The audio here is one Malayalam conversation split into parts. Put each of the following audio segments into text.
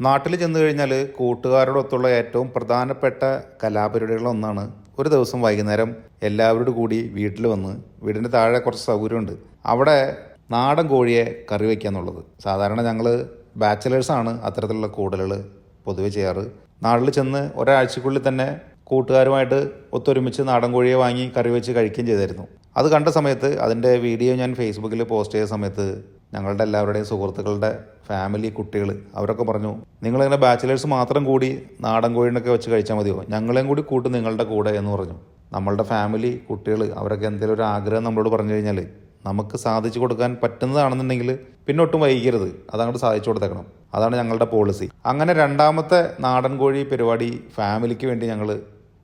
നാട്ടിൽ ചെന്ന് കഴിഞ്ഞാൽ കൂട്ടുകാരോടൊത്തുള്ള ഏറ്റവും പ്രധാനപ്പെട്ട കലാപരിപാടികളൊന്നാണ് ഒരു ദിവസം വൈകുന്നേരം എല്ലാവരോടും കൂടി വീട്ടിൽ വന്ന് വീടിന്റെ താഴെ കുറച്ച് സൗകര്യമുണ്ട്. അവിടെ നാടൻ കോഴിയെ കറി വയ്ക്കുക എന്നുള്ളത്. സാധാരണ ഞങ്ങൾ ബാച്ചിലേഴ്സാണ് അത്തരത്തിലുള്ള കൂടലുകൾ പൊതുവെ ചെയ്യാറ്. നാട്ടിൽ ചെന്ന് ഒരാഴ്ചക്കുള്ളിൽ തന്നെ കൂട്ടുകാരുമായിട്ട് ഒത്തൊരുമിച്ച് നാടൻ കോഴിയെ വാങ്ങി കറി വെച്ച് കഴിക്കുകയും ചെയ്തായിരുന്നു. അത് കണ്ട സമയത്ത് അതിന്റെ വീഡിയോ ഞാൻ ഫേസ്ബുക്കിൽ പോസ്റ്റ് ചെയ്ത സമയത്ത് ഞങ്ങളുടെ എല്ലാവരുടെയും സുഹൃത്തുക്കളുടെ ഫാമിലി കുട്ടികൾ അവരൊക്കെ പറഞ്ഞു നിങ്ങളിങ്ങനെ ബാച്ചിലേഴ്സ് മാത്രം കൂടി നാടൻ കോഴിനൊക്കെ വെച്ച് കഴിച്ചാൽ മതിയോ? ഞങ്ങളെയും കൂടി കൂട്ടും നിങ്ങളുടെ കൂടെ എന്ന് പറഞ്ഞു. നമ്മളുടെ ഫാമിലി കുട്ടികൾ അവരൊക്കെ എന്തെങ്കിലും ഒരു ആഗ്രഹം നമ്മളോട് പറഞ്ഞു കഴിഞ്ഞാൽ നമുക്ക് സാധിച്ചു കൊടുക്കാൻ പറ്റുന്നതാണെന്നുണ്ടെങ്കിൽ പിന്നെ ഒട്ടും വൈകരുത് അതങ്ങോട്ട് സാധിച്ചു കൊടുത്തേക്കണം. അതാണ് ഞങ്ങളുടെ പോളിസി അങ്ങനെ രണ്ടാമത്തെ നാടൻ കോഴി പരിപാടി ഫാമിലിക്ക് വേണ്ടി ഞങ്ങൾ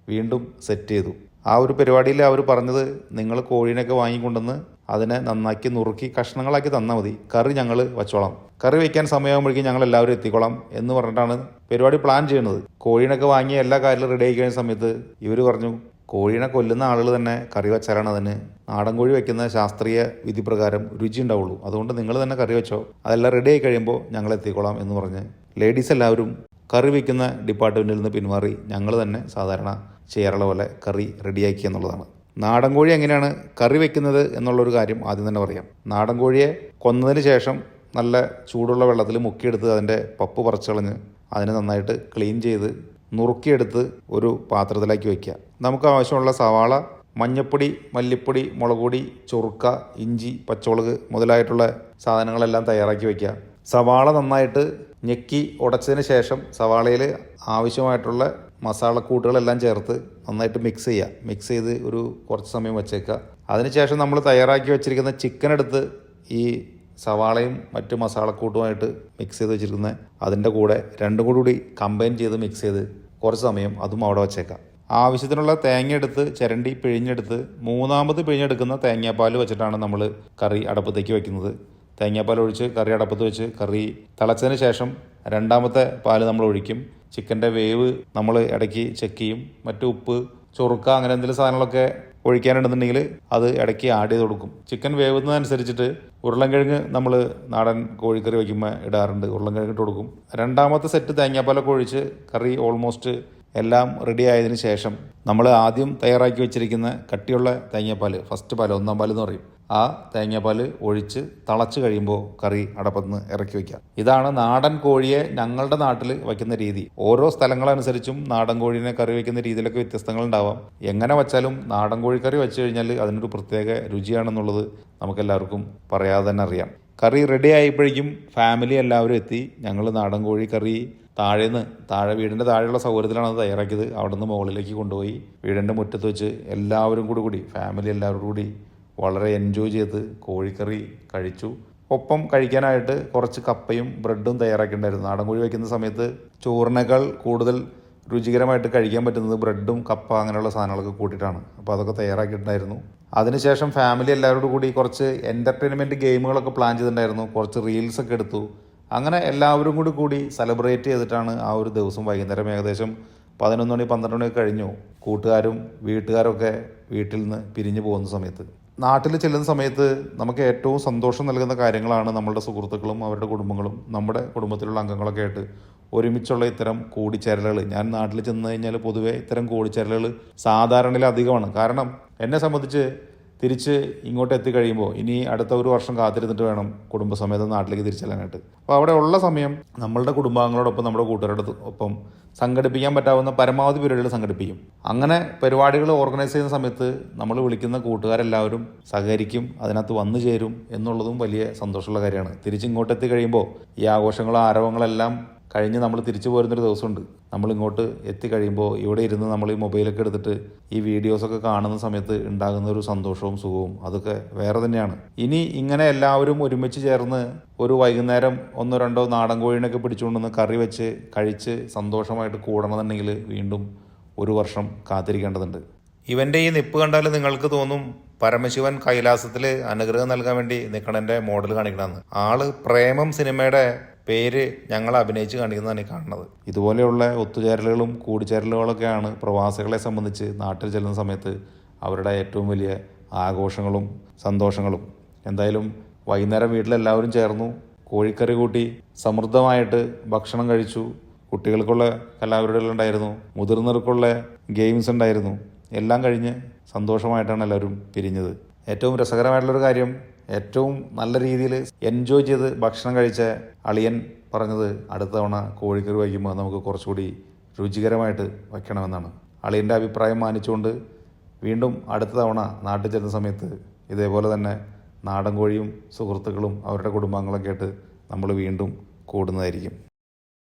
വീണ്ടും സെറ്റ് ചെയ്തു. ആ ഒരു പരിപാടിയിൽ അവർ പറഞ്ഞത് നിങ്ങൾ കോഴീനൊക്കെ വാങ്ങിക്കൊണ്ടുവന്ന് അതിനെ നന്നാക്കി നുറുക്കി കഷ്ണങ്ങളാക്കി തന്നാൽ മതി. കറി ഞങ്ങൾ വച്ചോളാം. കറി വയ്ക്കാൻ സമയമാകുമ്പോഴേക്കും ഞങ്ങൾ എല്ലാവരും എത്തിക്കോളാം എന്ന് പറഞ്ഞിട്ടാണ് പരിപാടി പ്ലാൻ ചെയ്യുന്നത്. കോഴീനൊക്കെ വാങ്ങിയ എല്ലാ കാര്യങ്ങളും റെഡി ആയി കഴിഞ്ഞ സമയത്ത് ഇവർ പറഞ്ഞു കോഴീനെ കൊല്ലുന്ന ആളുകൾ തന്നെ കറി വെച്ചാലാണ് അതിന്. നാടൻ കോഴി വെക്കുന്ന ശാസ്ത്രീയ വിധി പ്രകാരം രുചി ഉണ്ടാവുള്ളൂ. അതുകൊണ്ട് നിങ്ങൾ തന്നെ കറി വെച്ചോ. അതെല്ലാം റെഡി ആയി കഴിയുമ്പോൾ ഞങ്ങൾ എത്തിക്കോളാം എന്ന് പറഞ്ഞ് ലേഡീസ് എല്ലാവരും കറി വയ്ക്കുന്ന ഡിപ്പാർട്ട്മെന്റിൽ നിന്ന് പിന്മാറി ഞങ്ങൾ തന്നെ സാധാരണ ചെയ്യാറുള്ള പോലെ കറി റെഡിയാക്കി എന്നുള്ളതാണ്. നാടൻ കോഴി എങ്ങനെയാണ് കറി വെക്കുന്നത് എന്നുള്ളൊരു കാര്യം ആദ്യം തന്നെ പറയാം. നാടൻ കോഴിയെ കൊന്നതിന് ശേഷം നല്ല ചൂടുള്ള വെള്ളത്തിൽ മുക്കിയെടുത്ത് അതിന്റെ പപ്പ് പറിച്ചളഞ്ഞ് അതിനെ നന്നായിട്ട് ക്ലീൻ ചെയ്ത് നുറുക്കിയെടുത്ത് ഒരു പാത്രത്തിലാക്കി വയ്ക്കുക നമുക്ക് ആവശ്യമുള്ള സവാള മഞ്ഞപ്പൊടി മല്ലിപ്പൊടി മുളകുപൊടി ചൊറുക്ക ഇഞ്ചി പച്ചമുളക് മുതലായിട്ടുള്ള സാധനങ്ങളെല്ലാം തയ്യാറാക്കി വയ്ക്കുക സവാള നന്നായിട്ട് ഞെക്കി ഉടച്ചതിന് ശേഷം സവാളയിൽ ആവശ്യമായിട്ടുള്ള മസാലക്കൂട്ടുകളെല്ലാം ചേർത്ത് നന്നായിട്ട് മിക്സ് ചെയ്യുക മിക്സ് ചെയ്ത് ഒരു കുറച്ച് സമയം വെച്ചേക്കുക അതിനുശേഷം നമ്മൾ തയ്യാറാക്കി വെച്ചിരിക്കുന്ന ചിക്കൻ എടുത്ത് ഈ സവാളയും മറ്റ് മസാലക്കൂട്ടുമായിട്ട് മിക്സ് ചെയ്ത് വെച്ചിരിക്കുന്ന അതിന്റെ കൂടെ രണ്ടും കൂടി കമ്പൈൻ ചെയ്ത് മിക്സ് ചെയ്ത് കുറച്ച് സമയം അതും അവിടെ വെച്ചേക്കാം. ആവശ്യത്തിനുള്ള തേങ്ങ എടുത്ത് ചിരണ്ടി പിഴിഞ്ഞെടുത്ത് മൂന്നാമത് പിഴിഞ്ഞെടുക്കുന്ന തേങ്ങാപ്പാൽ വെച്ചിട്ടാണ് നമ്മൾ കറി അടുപ്പത്തേക്ക് വെക്കുന്നത്. തേങ്ങാപ്പാൽ ഒഴിച്ച് കറി അടപ്പത്ത് വെച്ച് കറി തിളച്ചതിന് ശേഷം രണ്ടാമത്തെ പാൽ നമ്മൾ ഒഴിക്കും. ചിക്കന്റെ വേവ് നമ്മൾ ഇടയ്ക്ക് ചെക്ക് ചെയ്യും. മറ്റു ഉപ്പ് ചൊറുക്ക അങ്ങനെ എന്തെങ്കിലും സാധനങ്ങളൊക്കെ ഒഴിക്കാനുണ്ടെന്നുണ്ടെങ്കിൽ അത് ഇടയ്ക്ക് ആഡ് ചെയ്ത് കൊടുക്കും. ചിക്കൻ വേവുന്നതനുസരിച്ചിട്ട് ഉരുളൻകിഴങ്ങ് നമ്മൾ നാടൻ കോഴിക്കറി വയ്ക്കുമ്പോൾ ഇടാറുണ്ട്. ഉരുളൻകിഴങ്ങ് ഇട്ട് കൊടുക്കും. രണ്ടാമത്തെ സെറ്റ് തേങ്ങാപ്പാലൊക്കെ ഒഴിച്ച് കറി ഓൾമോസ്റ്റ് എല്ലാം റെഡി ആയതിനു ശേഷം നമ്മൾ ആദ്യം തയ്യാറാക്കി വെച്ചിരിക്കുന്ന കട്ടിയുള്ള തേങ്ങാപ്പാൽ ഫസ്റ്റ് പാൽ ഒന്നാം പാൽ എന്ന് പറയും. ആ തേങ്ങാപ്പാൽ ഒഴിച്ച് തളച്ച് കഴിയുമ്പോൾ കറി അടപ്പത്തുനിന്ന് ഇറക്കി വയ്ക്കുക. ഇതാണ് നാടൻ കോഴിയെ ഞങ്ങളുടെ നാട്ടിൽ വയ്ക്കുന്ന രീതി. ഓരോ സ്ഥലങ്ങളനുസരിച്ചും നാടൻ കോഴീനെ കറി വയ്ക്കുന്ന രീതിയിലൊക്കെ വ്യത്യസ്തങ്ങൾ ഉണ്ടാവാം എങ്ങനെ വെച്ചാലും നാടൻ കോഴിക്കറി വെച്ച് കഴിഞ്ഞാൽ അതിനൊരു പ്രത്യേക രുചിയാണെന്നുള്ളത് നമുക്കെല്ലാവർക്കും പറയാതെ തന്നെ അറിയാം. കറി റെഡി ആയപ്പോഴേക്കും ഫാമിലി എല്ലാവരും എത്തി. ഞങ്ങൾ നാടൻ കോഴി കറി താഴേന്ന് താഴെ വീടിന്റെ താഴെയുള്ള സൗകര്യത്തിലാണ് അത് തയ്യാറാക്കിയത്. അവിടെ നിന്ന് മുകളിലേക്ക് കൊണ്ടുപോയി വീടിന്റെ മുറ്റത്ത് വെച്ച് എല്ലാവരും കൂടി കൂടി ഫാമിലി എല്ലാവരും കൂടി വളരെ എൻജോയ് ചെയ്ത് കോഴിക്കറി കഴിച്ചു. ഒപ്പം കഴിക്കാനായിട്ട് കുറച്ച് കപ്പയും ബ്രെഡും തയ്യാറാക്കിയിട്ടുണ്ടായിരുന്നു. നാടൻ കോഴി വയ്ക്കുന്ന സമയത്ത് ചോറിനേക്കാൾ കൂടുതൽ രുചികരമായിട്ട് കഴിക്കാൻ പറ്റുന്നത് ബ്രെഡും കപ്പ അങ്ങനെയുള്ള സാധനങ്ങളൊക്കെ കൂട്ടിയിട്ടാണ്. അപ്പോൾ അതൊക്കെ തയ്യാറാക്കിയിട്ടുണ്ടായിരുന്നു. അതിനുശേഷം ഫാമിലി എല്ലാവരോടും കൂടി കുറച്ച് എന്റർടൈൻമെന്റ് ഗെയിമുകളൊക്കെ പ്ലാൻ ചെയ്തിട്ടുണ്ടായിരുന്നു. കുറച്ച് റീൽസൊക്കെ എടുത്തു. അങ്ങനെ എല്ലാവരും കൂടി കൂടി സെലിബ്രേറ്റ് ചെയ്തിട്ടാണ് ആ ഒരു ദിവസം വൈകുന്നേരം ഏകദേശം പതിനൊന്ന് മണി പന്ത്രണ്ട് മണി കഴിഞ്ഞു. കൂട്ടുകാരും വീട്ടുകാരൊക്കെ വീട്ടിൽ നിന്ന് പിരിഞ്ഞു പോകുന്ന സമയത്ത്. നാട്ടിൽ ചെല്ലുന്ന സമയത്ത് നമുക്ക് ഏറ്റവും സന്തോഷം നൽകുന്ന കാര്യങ്ങളാണ് നമ്മളുടെ സുഹൃത്തുക്കളും അവരുടെ കുടുംബങ്ങളും നമ്മുടെ കുടുംബത്തിലുള്ള അംഗങ്ങളൊക്കെ ആയിട്ട് ഒരുമിച്ചുള്ള ഇത്തരം കൂടിച്ചേരലുകൾ. ഞാൻ നാട്ടിൽ ചെന്ന് കഴിഞ്ഞാൽ പൊതുവേ ഇത്തരം കൂടിച്ചേരലുകൾ സാധാരണയിൽ അധികമാണ്. കാരണം എന്നെ സംബന്ധിച്ച് തിരിച്ച് ഇങ്ങോട്ട് എത്തിക്കഴിയുമ്പോൾ ഇനി അടുത്ത ഒരു വർഷം കാത്തിരുന്നിട്ട് വേണം കുടുംബസമേതം നാട്ടിലേക്ക് തിരിച്ചെല്ലാനായിട്ട്. അപ്പോൾ അവിടെ ഉള്ള സമയം നമ്മളുടെ കുടുംബാംഗങ്ങളോടൊപ്പം നമ്മുടെ കൂട്ടുകാരുടെ ഒപ്പം സംഘടിപ്പിക്കാൻ പറ്റാവുന്ന പരമാവധി പരിപാടികൾ സംഘടിപ്പിക്കും. അങ്ങനെ പരിപാടികൾ ഓർഗനൈസ് ചെയ്യുന്ന സമയത്ത് നമ്മൾ വിളിക്കുന്ന കൂട്ടുകാരെല്ലാവരും സഹകരിക്കും അതിനകത്ത് വന്നു ചേരും എന്നുള്ളതും വലിയ സന്തോഷമുള്ള കാര്യമാണ്. തിരിച്ചിങ്ങോട്ടെത്തി കഴിയുമ്പോൾ ഈ ആഘോഷങ്ങളും ആരവങ്ങളെല്ലാം കഴിഞ്ഞ് നമ്മൾ തിരിച്ചു പോരുന്നൊരു ദിവസമുണ്ട്. നമ്മൾ ഇങ്ങോട്ട് എത്തിക്കഴിയുമ്പോൾ ഇവിടെ ഇരുന്ന് നമ്മൾ ഈ മൊബൈലൊക്കെ എടുത്തിട്ട് ഈ വീഡിയോസൊക്കെ കാണുന്ന സമയത്ത് ഉണ്ടാകുന്ന ഒരു സന്തോഷവും സുഖവും അതൊക്കെ വേറെ തന്നെയാണ്. ഇനി ഇങ്ങനെ എല്ലാവരും ഒരുമിച്ച് ചേർന്ന് ഒരു വൈകുന്നേരം ഒന്നോ രണ്ടോ നാടൻ കോഴിനൊക്കെ പിടിച്ചുകൊണ്ടുവന്ന് കറി വെച്ച് കഴിച്ച് സന്തോഷമായിട്ട് കൂടണമെന്നുണ്ടെങ്കിൽ വീണ്ടും ഒരു വർഷം കാത്തിരിക്കേണ്ടതുണ്ട്. ഇവന്റെ ഈ നിപ്പ് കണ്ടാൽ നിങ്ങൾക്ക് തോന്നും പരമശിവൻ കൈലാസത്തിൽ അനുഗ്രഹം നൽകാൻ വേണ്ടി നിൽക്കണന്റെ മോഡൽ കാണിക്കണമെന്ന് ആൾ പ്രേമം സിനിമയുടെ പേര് ഞങ്ങൾ അഭിനയിച്ച് കാണിക്കുന്നതാണ് കാണുന്നത്. ഇതുപോലെയുള്ള ഒത്തുചേരലുകളും കൂടിച്ചേരലുകളൊക്കെയാണ് പ്രവാസികളെ സംബന്ധിച്ച് നാട്ടിൽ ചെല്ലുന്ന സമയത്ത് അവരുടെ ഏറ്റവും വലിയ ആഘോഷങ്ങളും സന്തോഷങ്ങളും. എന്തായാലും വൈകുന്നേരം വീട്ടിലെല്ലാവരും ചേർന്നു കോഴിക്കറി കൂട്ടി സമൃദ്ധമായിട്ട് ഭക്ഷണം കഴിച്ചു. കുട്ടികൾക്കുള്ള കലാപരിപാടികൾ ഉണ്ടായിരുന്നു മുതിർന്നവർക്കുള്ള ഗെയിംസ് ഉണ്ടായിരുന്നു. എല്ലാം കഴിഞ്ഞ് സന്തോഷമായിട്ടാണ് എല്ലാവരും പിരിഞ്ഞത്. ഏറ്റവും രസകരമായിട്ടുള്ളൊരു കാര്യം ഏറ്റവും നല്ല രീതിയിൽ എൻജോയ് ചെയ്ത് ഭക്ഷണം കഴിച്ച അളിയൻ പറഞ്ഞത് അടുത്ത തവണ കോഴിക്കറി വയ്ക്കുമ്പോൾ നമുക്ക് കുറച്ചുകൂടി രുചികരമായിട്ട് വയ്ക്കണമെന്നാണ്. അളിയന്റെ അഭിപ്രായം മാനിച്ചുകൊണ്ട് വീണ്ടും അടുത്ത തവണ നാട്ടിൽ ചെല്ലുന്ന സമയത്ത് ഇതേപോലെ തന്നെ നാടൻ കോഴിയും സുഹൃത്തുക്കളും അവരുടെ കുടുംബാംഗങ്ങളൊക്കെ ആയിട്ട് നമ്മൾ വീണ്ടും കൂടുന്നതായിരിക്കും.